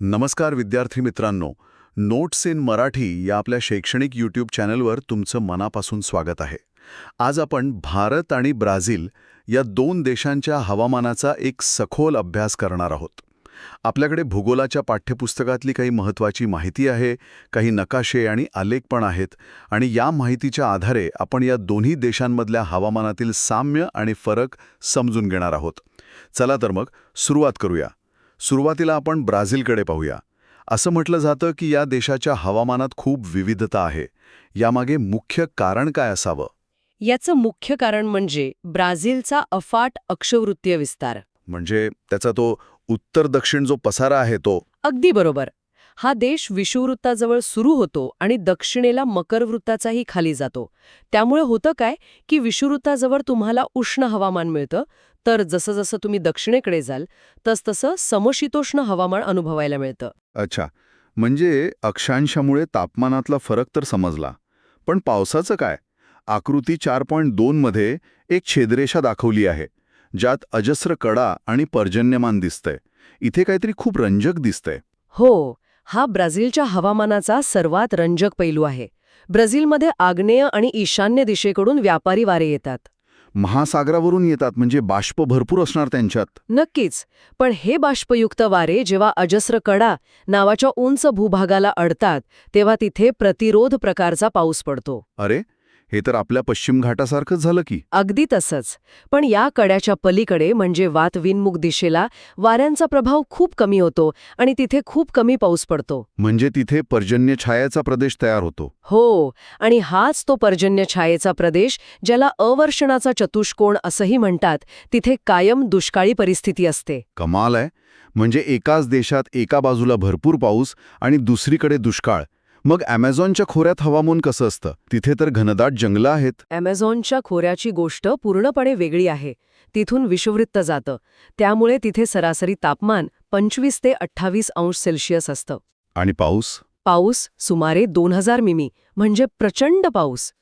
नमस्कार विद्यार्थी मित्रांनो नोट्स इन मराठी या आपल्या शैक्षणिक यूट्यूब चॅनलवर तुमचं मनापासून स्वागत आहे. आज आपण भारत आणि ब्राझील या दोन देशांच्या हवामानाचा एक सखोल अभ्यास करणार आहोत. आपल्याकडे भूगोलाच्या पाठ्यपुस्तकातली काही महत्त्वाची माहिती आहे काही नकाशे आणि आलेख पण आहेत आणि या माहितीच्या आधारे आपण या दोन्ही देशांमधल्या हवामानातील साम्य आणि फरक समजून घेणार आहोत. चला तर मग सुरुवात करूया. सुरुवातीला आपण ब्राझीलकडे पाहूया. असं म्हटलं जातं की या देशाच्या हवामानात खूप विविधता आहे. यामागे मुख्य कारण काय असावं? याचं मुख्य कारण म्हणजे ब्राझीलचा अफाट अक्षवृत्तीय विस्तार. म्हणजे त्याचा तो उत्तर दक्षिण जो पसारा आहे तो? अगदी बरोबर. हा देश विषुववृत्ताजवळ सुरू होतो आणि दक्षिणेला मकरवृत्ताचाही खाली जातो. त्यामुळे होतं काय की विषुववृत्ताजवळ तुम्हाला उष्ण हवामान मिळतं तर जसं जसं तुम्ही दक्षिणेकडे जाल तसतसं समशीतोष्ण हवामान अनुभवायला मिळतं. अच्छा. म्हणजे अक्षांशामुळे तापमानातला फरक तर समजला. पण पावसाचं काय? आकृती चार पॉईंट दोनमध्ये एक छेदरेषा दाखवली आहे ज्यात अजस्र कडा आणि पर्जन्यमान दिसतंय. इथे काहीतरी खूप रंजक दिसतंय. हो. हा ब्राझीलच्या हवामानाचा सर्वात रंजक पैलू आहे. ब्राझीलमध्ये आग्नेय आणि ईशान्य दिशेकडून व्यापारी वारे येतात. महासागरावरून येतात म्हणजे बाष्प भरपूर असणार त्यांच्यात. नक्कीच पण हे बाष्पयुक्त वारे जेव्हा अजस्र कडा नावाच्या उंच भूभागाला अडतात तेव्हा तिथे प्रतिरोध प्रकारचा पाऊस पडतो. अरे हे तर आपल्या पश्चिम घाटासारखंच झालं की. अगदी तसंच. पण या कड्याच्या पलीकडे म्हणजे वात विनमुख दिशेला वाऱ्यांचा प्रभाव खूप कमी होतो आणि तिथे खूप कमी पाऊस पडतो. म्हणजे तिथे पर्जन्य छायाचा प्रदेश तयार होतो. हो आणि हाच तो पर्जन्य छायेचा प्रदेश ज्याला अवर्षणाचा चतुष्कोण असंही म्हणतात तिथे कायम दुष्काळी परिस्थिती असते. कमाल आहे. म्हणजे एकाच देशात एका बाजूला भरपूर पाऊस आणि दुसरीकडे दुष्काळ. मग ॲमेझॉनच्या खोऱ्यात हवामान कसं असतं? तिथे तर घनदाट जंगलं आहेत. ॲमेझॉनच्या खोऱ्याची गोष्ट पूर्णपणे वेगळी आहे. तिथून विषुववृत्त जातं. त्यामुळे तिथे सरासरी तापमान पंचवीस ते अठ्ठावीस अंश सेल्सिअस असतं. आणि पाऊस? पाऊस सुमारे दोन हजार मिमी म्हणजे प्रचंड पाऊस.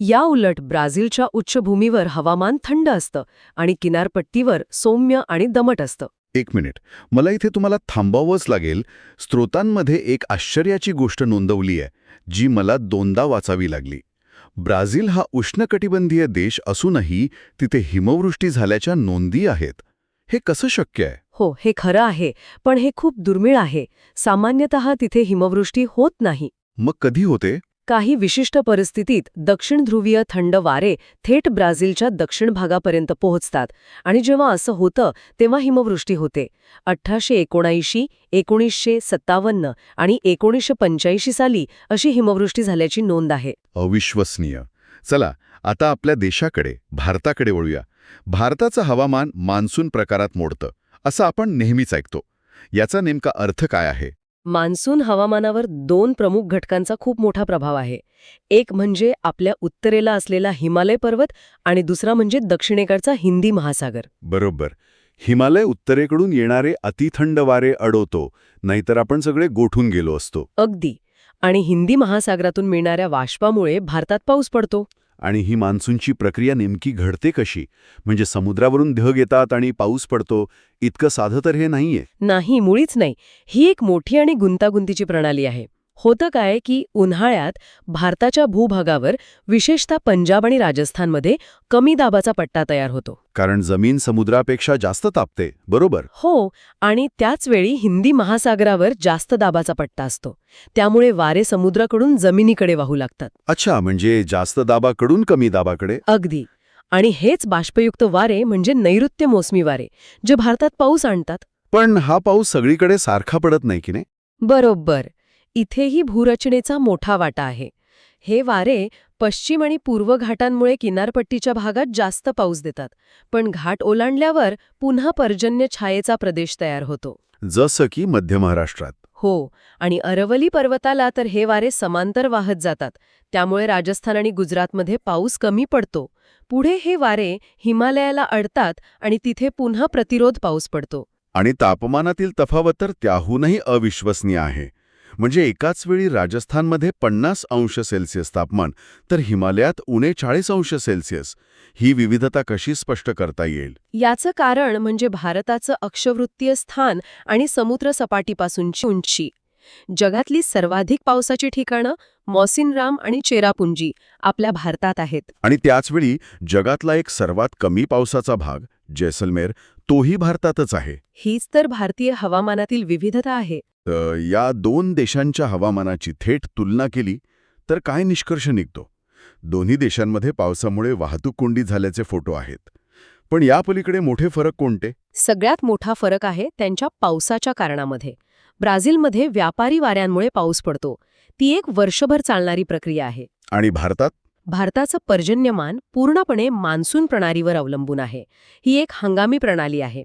या उलट ब्राझीलच्या उच्चभूमीवर हवामान थंड असतं आणि किनारपट्टीवर सौम्य आणि दमट असतं. एक मिनिट. मला इथे तुम्हाला थांबावंच लागेल. स्त्रोतांमध्ये एक आश्चर्याची गोष्ट नोंदवली आहे जी मला दोनदा वाचावी लागली. ब्राझील हा उष्णकटिबंधीय देश असूनही तिथे हिमवृष्टी झाल्याच्या नोंदी आहेत. हे कसं शक्य आहे? हो हे खरं आहे पण हे खूप दुर्मिळ आहे. सामान्यतः तिथे हिमवृष्टी होत नाही. मग कधी होते? काही विशिष्ट परिस्थितीत दक्षिण ध्रुवीय थंड वारे थेट ब्राझीलच्या दक्षिण भागापर्यंत पोहोचतात आणि जेव्हा असं होतं तेव्हा हिमवृष्टी होते. अठराशे एकोणऐंशी एकोणीसशे सत्तावन्न आणि एकोणीसशे पंच्याऐंशी साली अशी हिमवृष्टी झाल्याची नोंद आहे. अविश्वसनीय. चला आता आपल्या देशाकडे भारताकडे वळूया. भारताचं हवामान मान्सून प्रकारात मोडतं असं आपण नेहमीच ऐकतो. याचा नेमका अर्थ काय आहे? मान्सून हवामानावर दोन प्रमुख घटकांचा खूप मोठा प्रभाव आहे. एक म्हणजे आपल्या उत्तरेला असलेला हिमालय पर्वत आणि दुसरा म्हणजे दक्षिणेकडचा हिंदी महासागर. बरोबर. हिमालय उत्तरेकडून येणारे अतिथंड वारे अडवतो नाहीतर आपण सगळे गोठून गेलो असतो. अगदी. आणि हिंदी महासागरातून मिळणाऱ्या वाष्पामुळे भारतात पाऊस पडतो. आणि ही मान्सूनची प्रक्रिया नेमकी घडते कशी? म्हणजे समुद्रावरून ढग येतात आणि पाऊस पडतो इतकं साधं तर हे नाहीये. नाही मुळीच नाही. ही एक मोठी आणि गुंतागुंतीची प्रणाली आहे. होतं काय की उन्हाळ्यात भारताच्या भूभागावर विशेषतः पंजाब आणि राजस्थानमध्ये कमी दाबाचा पट्टा तयार होतो. कारण जमीन समुद्रापेक्षा जास्त तापते बरोबर? हो आणि त्याचवेळी हिंदी महासागरावर जास्त दाबाचा पट्टा असतो. त्यामुळे वारे समुद्राकडून जमिनीकडे वाहू लागतात. अच्छा म्हणजे जास्त दाबाकडून कमी दाबाकडे? अगदी. आणि हेच बाष्पयुक्त वारे म्हणजे नैऋत्य मोसमी वारे जे भारतात पाऊस आणतात. पण हा पाऊस सगळीकडे सारखा पडत नाही की नाही? बरोबर. इथेही भूरचनेचा मोठा वाटा आहे. हे वारे पश्चिम आणि पूर्व घाटांमुळे किनारपट्टीच्या भागात जास्त पाऊस देतात पण घाट ओलांडल्यावर पुन्हा पर्जन्य छायेचा प्रदेश तयार होतो. जसं की मध्य महाराष्ट्रात. हो आणि अरवली पर्वताला तर हे वारे समांतर वाहत जातात त्यामुळे राजस्थान आणि गुजरातमध्ये पाऊस कमी पडतो. पुढे हे वारे हिमालयाला अडतात आणि तिथे पुन्हा प्रतिरोध पाऊस पडतो. आणि तापमानातील तफावत तर त्याहूनही अविश्वसनीय आहे. म्हणजे एकाच वेळी राजस्थानमध्ये पन्नास अंश सेल्सिअस तापमान तर हिमालयात उणे चाळीस अंश सेल्सिअस. ही विविधता कशी स्पष्ट करता येईल? याचं कारण म्हणजे भारताचं अक्षवृत्तीय स्थान आणि समुद्र सपाटीपासूनची उंची. जगातली सर्वाधिक पावसाची ठिकाणं मॉसिनराम आणि चेरापुंजी आपल्या भारतात आहेत. आणि त्याचवेळी जगातला एक सर्वात कमी पावसाचा भाग जैसलमेर तोही भारतातच आहे. हीच तर भारतीय हवामानातील विविधता आहे. या दोन देशांच्या हवामानाची थेट तुलना केली तर काय निष्कर्ष निघतो? दोन्ही देशांमध्ये पावसामुळे वाहतूक कोंडी झाल्याचे फोटो आहेत. पण या पलीकडे मोठे फरक कोणते? सगळ्यात मोठा फरक आहे त्यांच्या पावसाच्या कारणामध्ये. ब्राझीलमध्ये व्यापारी वाऱ्यांमुळे पाऊस पडतो. ती एक वर्षभर चालणारी प्रक्रिया आहे. आणि भारतात? भारताचं पर्जन्यमान पूर्णपणे मान्सून प्रणालीवर अवलंबून आहे. ही एक हंगामी प्रणाली आहे.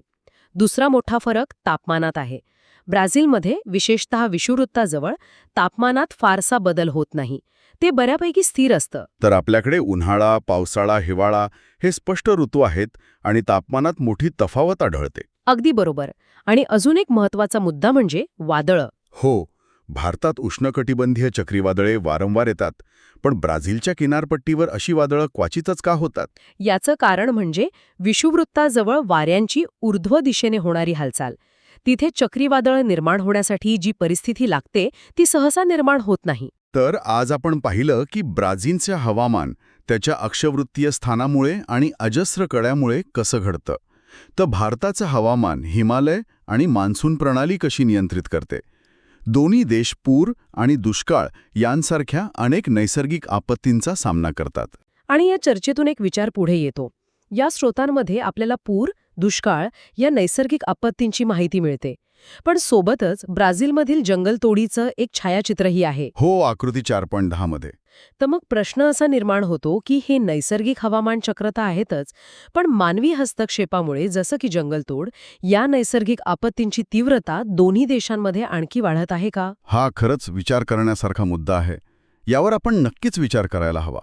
दुसरा मोठा फरक तापमानात आहे. ब्राझीलमध्ये विशेषतः विषुवृत्ताजवळ तापमानात फारसा बदल होत नाही. ते बऱ्यापैकी स्थिर असतं. तर आपल्याकडे उन्हाळा पावसाळा हिवाळा हे स्पष्ट ऋतू आहेत आणि तापमानात मोठी तफावत आढळते. अगदी बरोबर. आणि अजून एक महत्त्वाचा मुद्दा म्हणजे वादळं. हो भारतात उष्णकटिबंधीय चक्रीवादळे वारंवार येतात पण ब्राझीलच्या किनारपट्टीवर अशी वादळं क्वाचितच का होतात? याचं कारण म्हणजे विषुवृत्ताजवळ वाऱ्यांची ऊर्ध्व दिशेने होणारी हालचाल. तिथे चक्रीवादळ निर्माण होण्यासाठी जी परिस्थिती लागते ती सहसा निर्माण होत नाही. तर आज आपण पाहिलं की ब्राझीलचे हवामान त्याच्या अक्षवृत्तीय स्थानामुळे आणि अजस्र कड्यामुळे कसं घडतं. तर भारताचं हवामान हिमालय आणि मान्सून प्रणाली कशी नियंत्रित करते? दोन्ही देश पूर आणि दुष्काळ यांसारख्या अनेक नैसर्गिक आपत्तींचा सामना करतात. आणि या चर्चेतून एक विचार पुढे येतो. या स्रोतांमध्ये आपल्याला पूर दुष्काळ या नैसर्गिक आपत्तींची माहिती मिळते. पण सोबतच ब्राझीलमधील जंगलतोडीचं एक छायाचित्रही आहे. हो आकृती चार पॉईंट दहामध्ये तर मग प्रश्न असा निर्माण होतो की हे नैसर्गिक हवामान चक्रता आहेतच पण मानवी हस्तक्षेपामुळे जसं की जंगलतोड या नैसर्गिक आपत्तींची तीव्रता दोन्ही देशांमध्ये आणखी वाढत आहे का? हा खरंच विचार करण्यासारखा मुद्दा आहे. यावर आपण नक्कीच विचार करायला हवा.